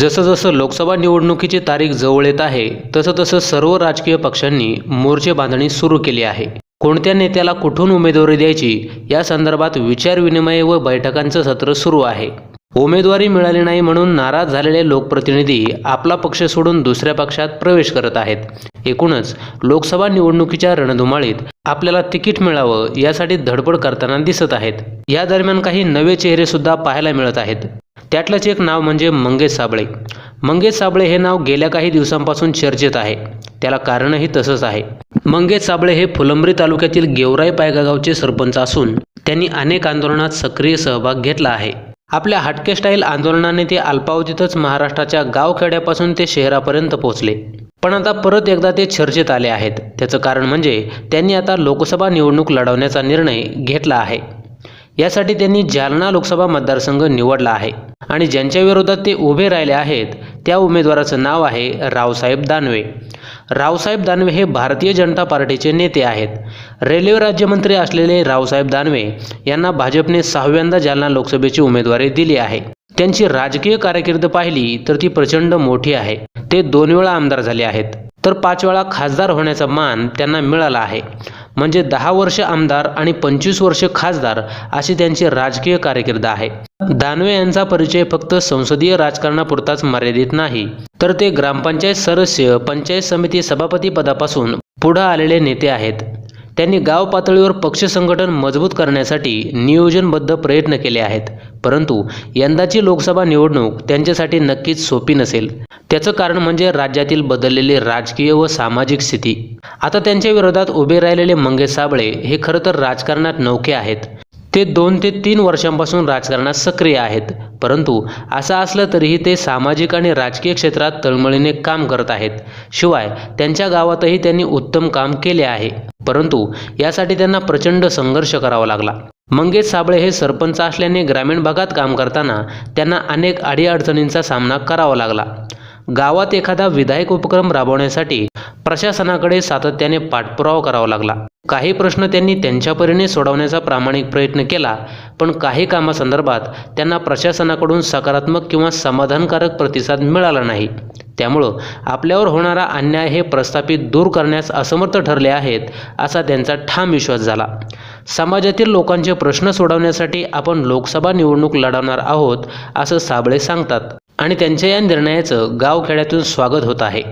जसं जसं लोकसभा निवडणुकीची तारीख जवळ येत आहे तसं तसं सर्व राजकीय पक्षांनी मोर्चे बांधणी सुरू केली आहे. कोणत्या नेत्याला कुठून उमेदवारी द्यायची या संदर्भात विचारविनिमय व बैठकांचं सत्र सुरू आहे. उमेदवारी मिळाली नाही म्हणून नाराज झालेले लोकप्रतिनिधी आपला पक्ष सोडून दुसऱ्या पक्षात प्रवेश करत आहेत. एकूणच लोकसभा निवडणुकीच्या रणधुमाळीत आपल्याला तिकीट मिळावं यासाठी धडपड करताना दिसत आहेत. या दरम्यान काही नवे चेहरे सुद्धा पाहायला मिळत आहेत. त्यातलंच एक नाव म्हणजे मंगेश साबळे. मंगेश साबळे हे नाव गेल्या काही दिवसांपासून चर्चेत आहे. त्याला कारणही तसंच आहे. मंगेश साबळे हे फुलंब्री तालुक्यातील गेवराई पायगा गावचे सरपंच असून त्यांनी अनेक आंदोलनात सक्रिय सहभाग घेतला आहे. आपल्या हटके स्टाईल आंदोलनाने ते अल्पावधीतच महाराष्ट्राच्या गावखेड्यापासून ते शहरापर्यंत पोहोचले. पण आता परत एकदा ते चर्चेत आले आहेत. त्याचं कारण म्हणजे त्यांनी आता लोकसभा निवडणूक लढवण्याचा निर्णय घेतला आहे. यासाठी त्यांनी जालना लोकसभा मतदारसंघ निवडला आहे. आणि ज्यांच्या विरोधात ते उभे राहिले आहेत त्या उमेदवाराचं नाव आहे रावसाहेब दानवे. रावसाहेब दानवे हे भारतीय जनता पार्टीचे नेते आहेत. रेल्वे राज्यमंत्री असलेले रावसाहेब दानवे यांना भाजपने सहाव्यांदा जालना लोकसभेची उमेदवारी दिली आहे. त्यांची राजकीय कारकीर्द पाहिली तर ती प्रचंड मोठी आहे. ते दोन वेळा आमदार झाले आहेत. तर पाच वेळा खासदार होण्याचा मान त्यांना मिळाला आहे. म्हणजे दहा वर्ष आमदार आणि पंचवीस वर्ष खासदार अशी त्यांची राजकीय कारकीर्द आहे. दानवे यांचा परिचय फक्त संसदीय राजकारणापुरताच मर्यादित नाही. तर ते ग्रामपंचायत सदस्य पंचायत समिती सभापती पदापासून पुढे आलेले नेते आहेत. त्यांनी गाव पातळीवर पक्ष संघटन मजबूत करण्यासाठी नियोजनबद्ध प्रयत्न केले आहेत. परंतु यंदाची लोकसभा निवडणूक त्यांच्यासाठी नक्कीच सोपी नसेल. त्याचं कारण म्हणजे राज्यातील बदललेली राजकीय व सामाजिक स्थिती. आता त्यांच्या विरोधात उभे राहिलेले मंगेश साबळे हे खरं तर राजकारणात नौके आहेत. ते दोन ते तीन वर्षांपासून राजकारणात सक्रिय आहेत. परंतु असं असलं तरीही ते सामाजिक आणि राजकीय क्षेत्रात तळमळीने काम करत आहेत. शिवाय त्यांच्या गावातही त्यांनी उत्तम काम केले आहे. परंतु यासाठी त्यांना प्रचंड संघर्ष करावा लागला. मंगेश साबळे हे सरपंच असल्याने ग्रामीण भागात काम करताना त्यांना अनेक अडीअडचणींचा सामना करावा लागला. गावात एखादा विधायक उपक्रम राबवण्यासाठी प्रशासनाकडे सातत्याने पाठपुरावा करावा लागला. काही प्रश्न त्यांनी त्यांच्या परीने सोडवण्याचा प्रामाणिक प्रयत्न केला पण काही कामासंदर्भात त्यांना प्रशासनाकडून सकारात्मक किंवा समाधानकारक प्रतिसाद मिळाला नाही. त्यामुळं आपल्यावर होणारा अन्याय हे प्रस्थापित दूर करण्यास असमर्थ ठरले आहेत असा त्यांचा ठाम विश्वास झाला. समाजातील लोकांचे प्रश्न सोडवण्यासाठी आपण लोकसभा निवडणूक लढवणार आहोत असं साबळे सांगतात. आणि त्यांच्या या निर्णयाचं गावखेड्यातून स्वागत होत आहे.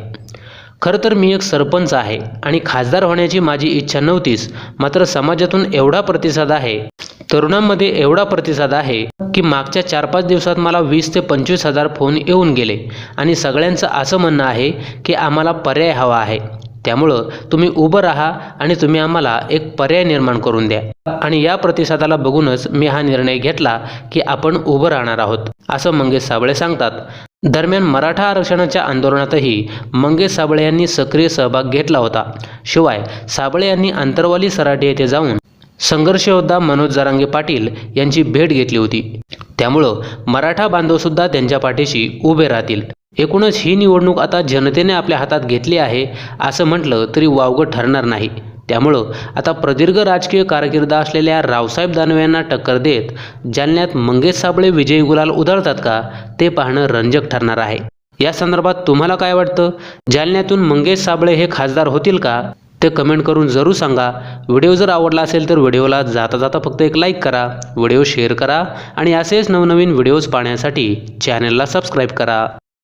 खरं तर मी एक सरपंच आहे आणि खासदार होण्याची माझी इच्छा नव्हतीच मात्र समाजातून एवढा प्रतिसाद आहे तरुणांमध्ये एवढा प्रतिसाद आहे की मागच्या चार पाच दिवसात मला वीस ते पंचवीस हजार फोन येऊन गेले. आणि सगळ्यांचं असं म्हणणं आहे की आम्हाला पर्याय हवा आहे. त्यामुळं तुम्ही उभं राहा आणि तुम्ही आम्हाला एक पर्याय निर्माण करून द्या. आणि या प्रतिसादाला बघूनच मी हा निर्णय घेतला की आपण उभं राहणार आहोत असं मंगेश साबळे सांगतात. दरम्यान मराठा आरक्षणाच्या आंदोलनातही मंगेश साबळे यांनी सक्रिय सहभाग घेतला होता. शिवाय साबळे यांनी अंतरवाली सराटे येथे जाऊन संघर्षयोद्धा मनोज जरांगे पाटील यांची भेट घेतली होती. त्यामुळं मराठा बांधवसुद्धा त्यांच्या पाठीशी उभे राहतील. एकूणच ही निवडणूक आता जनतेने आपल्या हातात घेतली आहे असं म्हटलं तरी वावगं ठरणार नाही. त्यामुळं आता प्रदीर्घ राजकीय कारकिर्द असलेल्या रावसाहेब दानवे यांना टक्कर देत जालन्यात मंगेश साबळे विजयी गुलाल उधळतात का ते पाहणं रंजक ठरणार आहे. या संदर्भात तुम्हाला काय वाटतं? जालन्यातून मंगेश साबळे हे खासदार होतील का? ते कमेंट करून जरूर सांगा. व्हिडिओ जर आवडला असेल तर व्हिडिओला जाता जाता फक्त एक लाईक करा व्हिडिओ शेअर करा आणि असेच नवनवीन व्हिडिओज पाहण्यासाठी चॅनलला सबस्क्राईब करा.